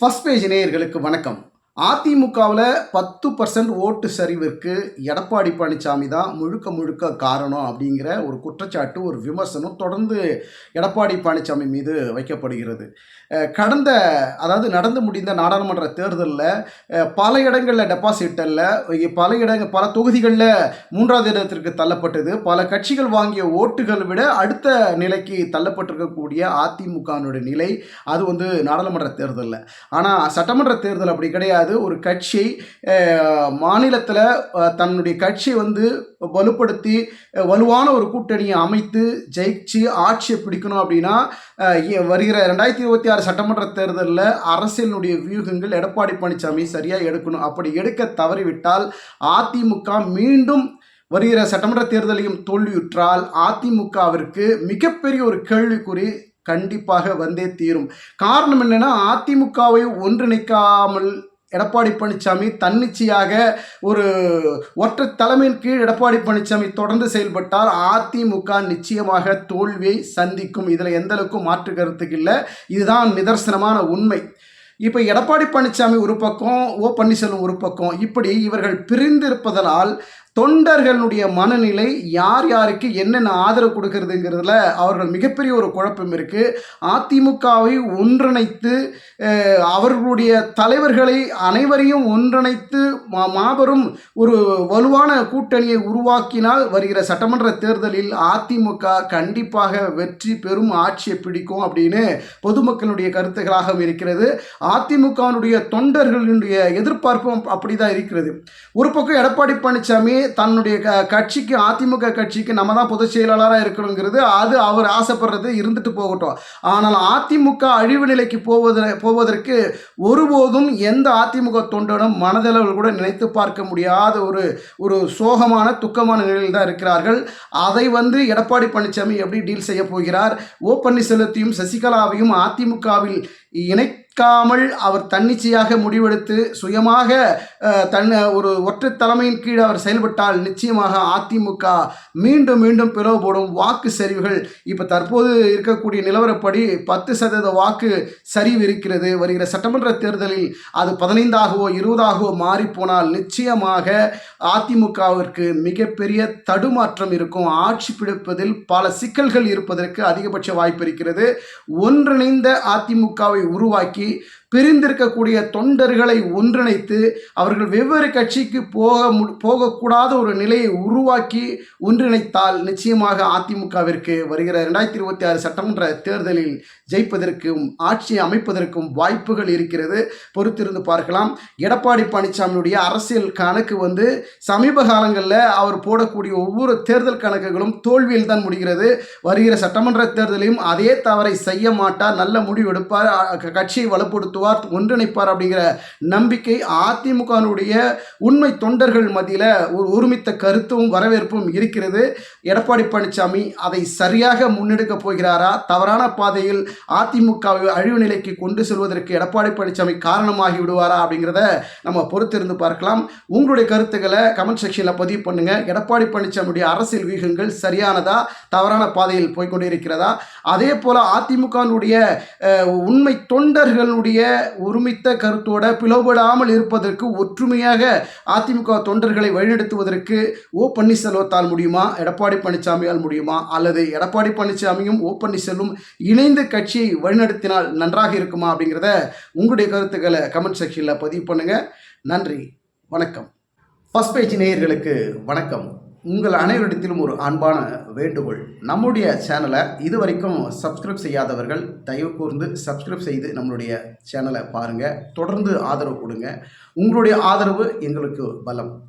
First page நேயர்களுக்கு வணக்கம். அதிமுகவில் பத்து பர்சன்ட் ஓட்டு சரிவிற்கு எடப்பாடி பழனிசாமி தான் முழுக்க முழுக்க காரணம் அப்படிங்கிற ஒரு குற்றச்சாட்டு ஒரு விமர்சனம் தொடர்ந்து எடப்பாடி பழனிசாமி மீது வைக்கப்படுகிறது. கடந்த அதாவது நடந்து முடிந்த நாடாளுமன்ற தேர்தலில் பல இடங்களில் டெபாசிட்டல்ல பல இடங்கள் பல தொகுதிகளில் மூன்றாவது இடத்திற்கு தள்ளப்பட்டது. பல கட்சிகள் வாங்கிய ஓட்டுகள் விட அடுத்த நிலைக்கு தள்ளப்பட்டிருக்கக்கூடிய அதிமுகனுடைய நிலை அது வந்து நாடாளுமன்ற தேர்தலில். ஆனால் சட்டமன்ற தேர்தல் அப்படி கிடையாது. ஒரு கட்சி மாநிலத்தில் தன்னுடைய கட்சியை வந்து வலுப்படுத்தி வலுவான ஒரு கூட்டணியை அமைத்து ஜெயிச்சு ஆட்சியை பிடிக்கணும் அப்படின்னா வருகிற ரெண்டாயிரத்தி இருபத்தி ஆறு சட்டமன்ற தேர்தலில் அரசியலினுடைய வியூகங்கள் எடப்பாடி பழனிசாமி சரியாக எடுக்கணும். அப்படி எடுக்க தவறிவிட்டால் அதிமுக மீண்டும் வருகிற சட்டமன்ற தேர்தலையும் தோல்வியுற்றால் அதிமுகவிற்கு மிகப்பெரிய ஒரு கேள்விக்குறி கண்டிப்பாக வந்தே தீரும். காரணம் என்னன்னா அதிமுகவை ஒன்றிணைக்காமல் எடப்பாடி பழனிசாமி தன்னிச்சையாக ஒரு ஒற்றை தலைமையின் கீழ் எடப்பாடி பழனிசாமி தொடர்ந்து செயல்பட்டால் அதிமுக நிச்சயமாக தோல்வியை சந்திக்கும். இதில் எந்த அளவுக்கும் மாற்று கருத்துக்கு இல்லை. இதுதான் நிதர்சனமான உண்மை. இப்போ எடப்பாடி பழனிசாமி ஒரு பக்கம் ஓ பன்னீர்செல்வம் ஒரு பக்கம். இப்படி இவர்கள் பிரிந்திருப்பதனால் தொண்டர்களுடைய மனநிலை யார் யாருக்கு என்னென்ன ஆதரவு கொடுக்கறதுங்கிறதுல அவர்கள் மிகப்பெரிய ஒரு குழப்பம் இருக்குது அதிமுகவை ஒன்றிணைத்து அவர்களுடைய தலைவர்களை அனைவரையும் ஒன்றிணைத்து மா- மாபெரும் ஒரு வலுவான கூட்டணியை உருவாக்கினால் வருகிற சட்டமன்ற தேர்தலில் அதிமுக கண்டிப்பாக வெற்றி பெறும் ஆட்சியை பிடிக்கும் அப்படின்னு பொதுமக்களுடைய கருத்துக்களாகவும் இருக்கிறது. அதிமுகவினுடைய தொண்டர்களுடைய எதிர்பார்ப்பும் அப்படிதான் இருக்கிறது. ஒரு பக்கம் எடப்பாடி பழனிசாமி தன்னுடைய க கட்சிக்கு அதிமுக கட்சிக்கு நம்ம தான் பொதுச் செயலாளராக இருக்கணுங்கிறது அது அவர் ஆசைப்படுறது இருந்துட்டு போகட்டும். ஆனால் அதிமுக அழிவு நிலைக்கு போவத போவதற்கு ஒருபோதும் எந்த அதிமுக தொண்டனும் மனதளவில் கூட நினைத்து பார்க்க முடியாத ஒரு ஒரு சோகமான துக்கமான நிலையில் தான் இருக்கிறார்கள். அதை வந்து எடப்பாடி பழனிசாமி எப்படி டீல் செய்ய போகிறார்? ஓ பன்னீர்செல்வத்தையும் சசிகலாவையும் அதிமுகவில் இணை இணைக்காமல் அவர் தன்னிச்சையாக முடிவெடுத்து சுயமாக தன் ஒரு ஒற்றை தலைமையின் கீழ் அவர் செயல்பட்டால் நிச்சயமாக அதிமுக மீண்டும் மீண்டும் பிளவுபடும் வாக்கு சரிவுகள். இப்போ தற்போது இருக்கக்கூடிய நிலவரப்படி பத்து சதவீத வாக்கு சரிவு இருக்கிறது. வருகிற சட்டமன்ற தேர்தலில் அது பதினைந்தாகவோ இருபதாகவோ மாறிப்போனால் நிச்சயமாக அதிமுகவிற்கு மிகப்பெரிய தடுமாற்றம் இருக்கும். ஆட்சி பிடிப்பதில் பல சிக்கல்கள் இருப்பதற்கு அதிகபட்ச வாய்ப்பு இருக்கிறது. ஒன்றிணைந்த அதிமுகவை உருவாக்கி really பிரிந்திருக்கக்கூடிய தொண்டர்களை ஒன்றிணைத்து அவர்கள் வெவ்வேறு கட்சிக்கு போக மு போகக்கூடாத ஒரு நிலையை உருவாக்கி ஒன்றிணைத்தால் நிச்சயமாக அதிமுகவிற்கு வருகிற ரெண்டாயிரத்தி இருபத்தி ஆறு சட்டமன்ற தேர்தலில் ஜெயிப்பதற்கும் ஆட்சியை அமைப்பதற்கும் வாய்ப்புகள் இருக்கிறது. பொறுத்திருந்து பார்க்கலாம். எடப்பாடி பழனிசாமியுடைய அரசியல் கணக்கு வந்து சமீப காலங்களில் அவர் போடக்கூடிய ஒவ்வொரு தேர்தல் கணக்குகளும் தோல்வியில் தான் முடிகிறது. வருகிற சட்டமன்ற தேர்தலையும் அதே தவறை செய்ய மாட்டார். நல்ல முடிவு எடுப்பார். கட்சியை வலுப்படுத்தும் கட்சியை ஒன்றிணைப்பார் அப்படிங்கிற நம்பிக்கை அதிமுகனுடைய உண்மை தொண்டர்கள் மத்தியில் ஒரு ஒருமித்த கருத்தும் வரவேற்பும் இருக்கிறது. எடப்பாடி பழனிசாமி அதை சரியாக முன்னெடுக்க போகிறாரா? தவறான பாதையில் அதிமுகவை அழிவு நிலைக்கு கொண்டு செல்வதற்கு எடப்பாடி பழனிசாமி காரணமாகி விடுவாரா அப்படிங்கிறத நம்ம பொறுத்திருந்து பார்க்கலாம். உங்களுடைய கருத்துக்களை கமெண்ட் செக்ஷனில் பதிவு பண்ணுங்க. எடப்பாடி பழனிசாமியுடைய அரசியல் வியூகங்கள் சரியானதா? தவறான பாதையில் போய்க்கொண்டே இருக்கிறதா அதே போல அதிமுகனுடைய உண்மை தொண்டர்களுடைய ஒருமித்த கருத்தோட பிளவுபடாமல் இருப்பதற்கு ஒற்றுமையாக அதிமுக தொண்டர்களை வழிநடத்துவதற்கு ஓ பன்னீர்செல்வத்தால் முடியுமா? எடப்பாடி பழனிசாமியால் முடியுமா? அல்லது எடப்பாடி பழனிசாமியும் ஓ பன்னீர்செல்வம் இணைந்து கட்சியை வழிநடத்தினால் நன்றாக இருக்குமா? அப்படிங்கிறத உங்களுடைய கருத்துக்களை கமெண்ட் செக்ஷனில் பதிவு பண்ணுங்கள் நன்றி. வணக்கம். ஃபஸ்ட் பேஜ் நேயர்களுக்கு வணக்கம். உங்கள் அனைவரிடத்திலும் ஒரு அன்பான வேண்டுகோள். நம்முடைய சேனலை இதுவரைக்கும் சப்ஸ்கிரைப் செய்யாதவர்கள் தயவு கூர்ந்து சப்ஸ்கிரைப் செய்து நம்மளுடைய சேனலை பாருங்கள் தொடர்ந்து ஆதரவு கொடுங்க. உங்களுடைய ஆதரவு எங்களுக்கு பலம்.